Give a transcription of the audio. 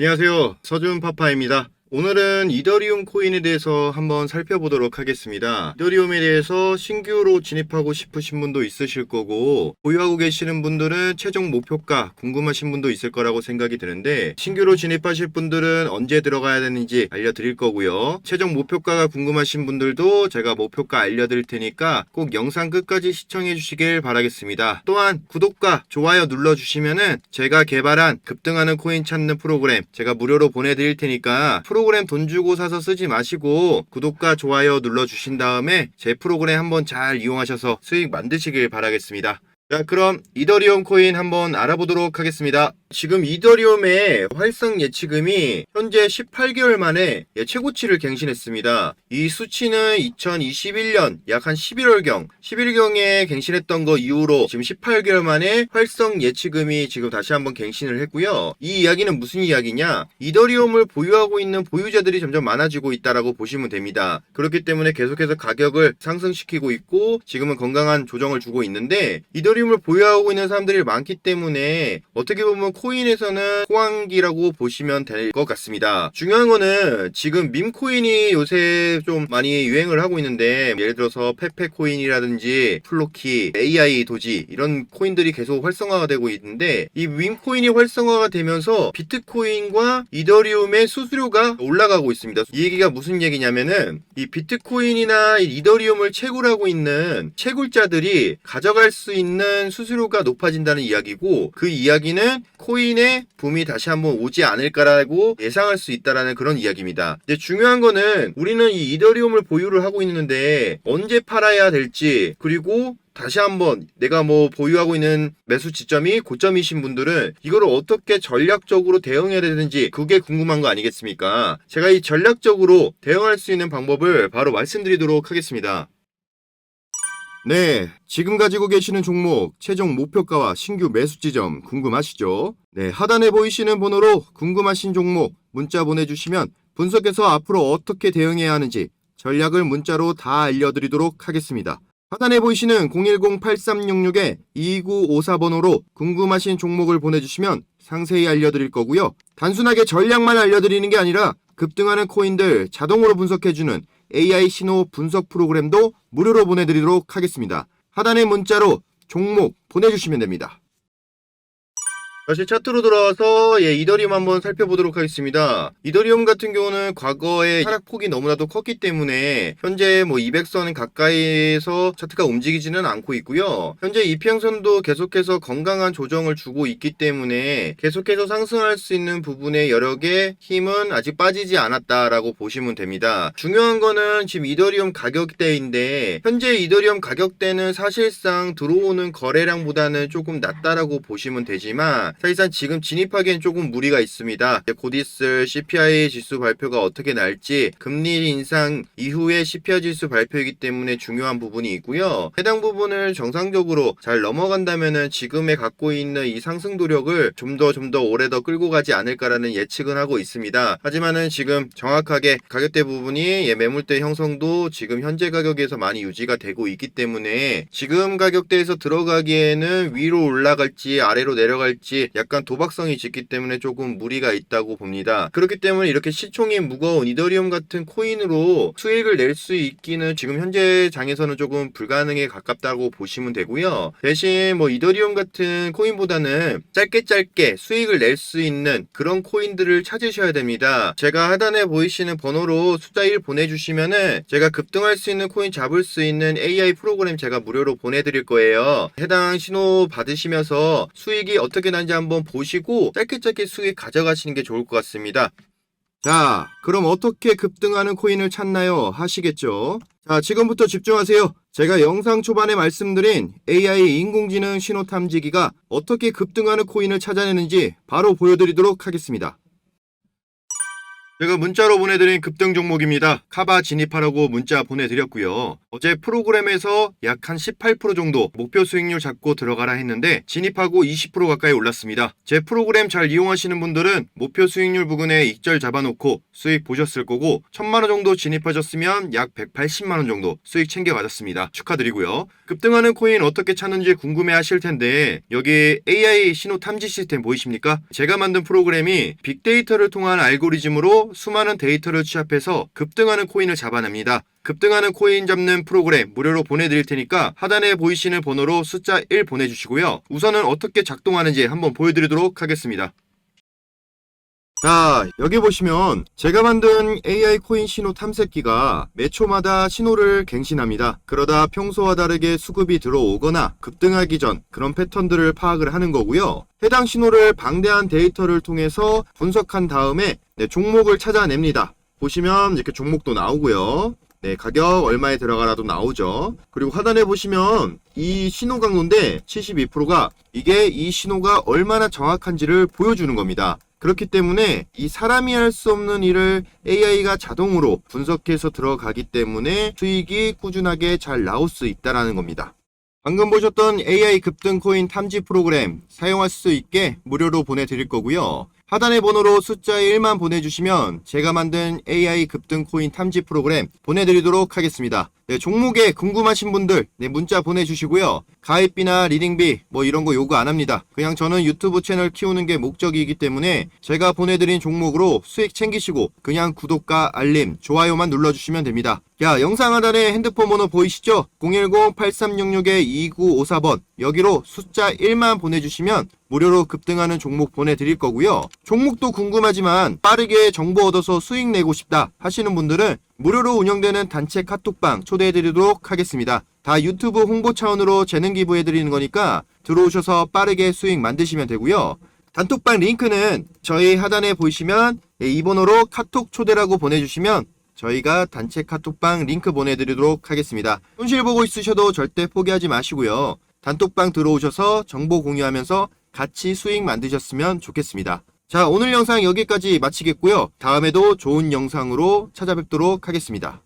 안녕하세요. 서준 파파입니다. 오늘은 이더리움 코인에 대해서 한번 살펴보도록 하겠습니다. 이더리움에 대해서 신규로 진입하고 싶으신 분도 있으실 거고 보유하고 계시는 분들은 최종 목표가 궁금하신 분도 있을 거라고 생각이 드는데 신규로 진입하실 분들은 언제 들어가야 되는지 알려드릴 거고요. 최종 목표가가 궁금하신 분들도 제가 목표가 알려드릴 테니까 꼭 영상 끝까지 시청해 주시길 바라겠습니다. 또한 구독과 좋아요 눌러주시면은 제가 개발한 급등하는 코인 찾는 프로그램 제가 무료로 보내드릴 테니까 프로 그램 돈 주고 사서 쓰지 마시고 구독과 좋아요 눌러주신 다음에 제 프로그램 한번 잘 이용하셔서 수익 만드시길 바라겠습니다. 자, 그럼 이더리움 코인 한번 알아보도록 하겠습니다. 지금 이더리움의 활성 예치금이 현재 18개월 만에 예, 최고치를 갱신했습니다. 이 수치는 2021년 약 한 11월경, 11월경에 갱신했던 거 이후로 지금 18개월 만에 활성 예치금이 지금 다시 한번 갱신을 했고요. 이 이야기는 무슨 이야기냐? 이더리움을 보유하고 있는 보유자들이 점점 많아지고 있다라고 보시면 됩니다. 그렇기 때문에 계속해서 가격을 상승시키고 있고 지금은 건강한 조정을 주고 있는데 이더리움을 보유하고 있는 사람들이 많기 때문에 어떻게 보면 코인에서는 호황기라고 보시면 될 것 같습니다. 중요한 거는 지금 밈코인이 요새 좀 많이 유행을 하고 있는데 예를 들어서 페페코인이라든지 플로키, AI 도지 이런 코인들이 계속 활성화가 되고 있는데 이 밈코인이 활성화가 되면서 비트코인과 이더리움의 수수료가 올라가고 있습니다. 이 얘기가 무슨 얘기냐면은 이 비트코인이나 이 이더리움을 채굴하고 있는 채굴자들이 가져갈 수 있는 수수료가 높아진다는 이야기고 그 이야기는 코 인의 붐이 다시 한번 오지 않을까라고 예상할 수 있다라는 그런 이야기입니다. 이제 중요한 거는 우리는 이 이더리움을 보유를 하고 있는데 언제 팔아야 될지 그리고 다시 한번 내가 뭐 보유하고 있는 매수 지점이 고점이신 분들은 이거를 어떻게 전략적으로 대응해야 되는지 그게 궁금한 거 아니겠습니까? 제가 이 전략적으로 대응할 수 있는 방법을 바로 말씀드리도록 하겠습니다. 네, 지금 가지고 계시는 종목 최종 목표가와 신규 매수 지점 궁금하시죠? 네, 하단에 보이시는 번호로 궁금하신 종목 문자 보내주시면 분석해서 앞으로 어떻게 대응해야 하는지 전략을 문자로 다 알려드리도록 하겠습니다. 하단에 보이시는 010-8366-2954번호로 궁금하신 종목을 보내주시면 상세히 알려드릴 거고요. 단순하게 전략만 알려드리는 게 아니라 급등하는 코인들 자동으로 분석해주는 AI 신호 분석 프로그램도 무료로 보내드리도록 하겠습니다. 하단의 문자로 종목 보내주시면 됩니다. 다시 차트로 들어와서 예, 이더리움 한번 살펴보도록 하겠습니다. 이더리움 같은 경우는 과거에 하락폭이 너무나도 컸기 때문에 현재 뭐 200선 가까이에서 차트가 움직이지는 않고 있고요. 현재 이평선도 계속해서 건강한 조정을 주고 있기 때문에 계속해서 상승할 수 있는 부분의 여력의 힘은 아직 빠지지 않았다라고 보시면 됩니다. 중요한 거는 지금 이더리움 가격대인데 현재 이더리움 가격대는 사실상 들어오는 거래량보다는 조금 낮다라고 보시면 되지만 사실상 지금 진입하기엔 조금 무리가 있습니다. 곧 있을 CPI 지수 발표가 어떻게 날지 금리 인상 이후에 CPI 지수 발표이기 때문에 중요한 부분이 있고요. 해당 부분을 정상적으로 잘 넘어간다면은 지금에 갖고 있는 이 상승 도력을 좀 더 좀 더 오래 더 끌고 가지 않을까라는 예측은 하고 있습니다. 하지만은 지금 정확하게 가격대 부분이 예, 매물대 형성도 지금 현재 가격에서 많이 유지가 되고 있기 때문에 지금 가격대에서 들어가기에는 위로 올라갈지 아래로 내려갈지 약간 도박성이 짙기 때문에 조금 무리가 있다고 봅니다. 그렇기 때문에 이렇게 시총이 무거운 이더리움 같은 코인으로 수익을 낼 수 있기는 지금 현재 장에서는 조금 불가능에 가깝다고 보시면 되고요. 대신 뭐 이더리움 같은 코인보다는 짧게 짧게 수익을 낼 수 있는 그런 코인들을 찾으셔야 됩니다. 제가 하단에 보이시는 번호로 숫자 1 보내주시면은 제가 급등할 수 있는 코인 잡을 수 있는 AI 프로그램 제가 무료로 보내드릴 거예요. 해당 신호 받으시면서 수익이 어떻게 난지 한번 보시고 짧게 짧게 수익 가져가시는 게 좋을 것 같습니다. 자, 그럼 어떻게 급등하는 코인을 찾나요? 하시겠죠? 자, 지금부터 집중하세요. 제가 영상 초반에 말씀드린 AI 인공지능 신호 탐지기가 어떻게 급등하는 코인을 찾아내는지 바로 보여드리도록 하겠습니다. 제가 문자로 보내드린 급등 종목입니다. 카바 진입하라고 문자 보내드렸고요. 어제 프로그램에서 약 한 18% 정도 목표 수익률 잡고 들어가라 했는데 진입하고 20% 가까이 올랐습니다. 제 프로그램 잘 이용하시는 분들은 목표 수익률 부근에 익절 잡아놓고 수익 보셨을 거고 1000만 원 정도 진입하셨으면 약 180만 원 정도 수익 챙겨 가졌습니다. 축하드리고요. 급등하는 코인 어떻게 찾는지 궁금해 하실 텐데 여기 AI 신호 탐지 시스템 보이십니까? 제가 만든 프로그램이 빅데이터를 통한 알고리즘으로 수많은 데이터를 취합해서 급등하는 코인을 잡아냅니다. 급등하는 코인 잡는 프로그램 무료로 보내드릴 테니까 하단에 보이시는 번호로 숫자 1 보내주시고요. 우선은 어떻게 작동하는지 한번 보여드리도록 하겠습니다. 자, 여기 보시면 제가 만든 AI 코인 신호 탐색기가 매 초마다 신호를 갱신합니다. 그러다 평소와 다르게 수급이 들어오거나 급등하기 전 그런 패턴들을 파악을 하는 거고요. 해당 신호를 방대한 데이터를 통해서 분석한 다음에 네, 종목을 찾아냅니다. 보시면 이렇게 종목도 나오고요. 네, 가격 얼마에 들어가라도 나오죠. 그리고 하단에 보시면 이 신호 강도인데 72%가 이게 이 신호가 얼마나 정확한지를 보여주는 겁니다. 그렇기 때문에 이 사람이 할 수 없는 일을 AI가 자동으로 분석해서 들어가기 때문에 수익이 꾸준하게 잘 나올 수 있다라는 겁니다. 방금 보셨던 AI 급등 코인 탐지 프로그램 사용할 수 있게 무료로 보내드릴 거고요. 하단의 번호로 숫자 1만 보내주시면 제가 만든 AI 급등 코인 탐지 프로그램 보내드리도록 하겠습니다. 네, 종목에 궁금하신 분들 네, 문자 보내주시고요. 가입비나 리딩비 뭐 이런 거 요구 안 합니다. 그냥 저는 유튜브 채널 키우는 게 목적이기 때문에 제가 보내드린 종목으로 수익 챙기시고 그냥 구독과 알림, 좋아요만 눌러주시면 됩니다. 야, 영상 하단에 핸드폰 번호 보이시죠? 010-8366-2954번 여기로 숫자 1만 보내주시면 무료로 급등하는 종목 보내드릴 거고요. 종목도 궁금하지만 빠르게 정보 얻어서 수익 내고 싶다 하시는 분들은 무료로 운영되는 단체 카톡방 초대해드리도록 하겠습니다. 다 유튜브 홍보 차원으로 재능 기부해드리는 거니까 들어오셔서 빠르게 수익 만드시면 되고요. 단톡방 링크는 저희 하단에 보이시면 이 번호로 카톡 초대라고 보내주시면 저희가 단체 카톡방 링크 보내드리도록 하겠습니다. 손실 보고 있으셔도 절대 포기하지 마시고요. 단톡방 들어오셔서 정보 공유하면서 같이 수익 만드셨으면 좋겠습니다. 자, 오늘 영상 여기까지 마치겠고요. 다음에도 좋은 영상으로 찾아뵙도록 하겠습니다.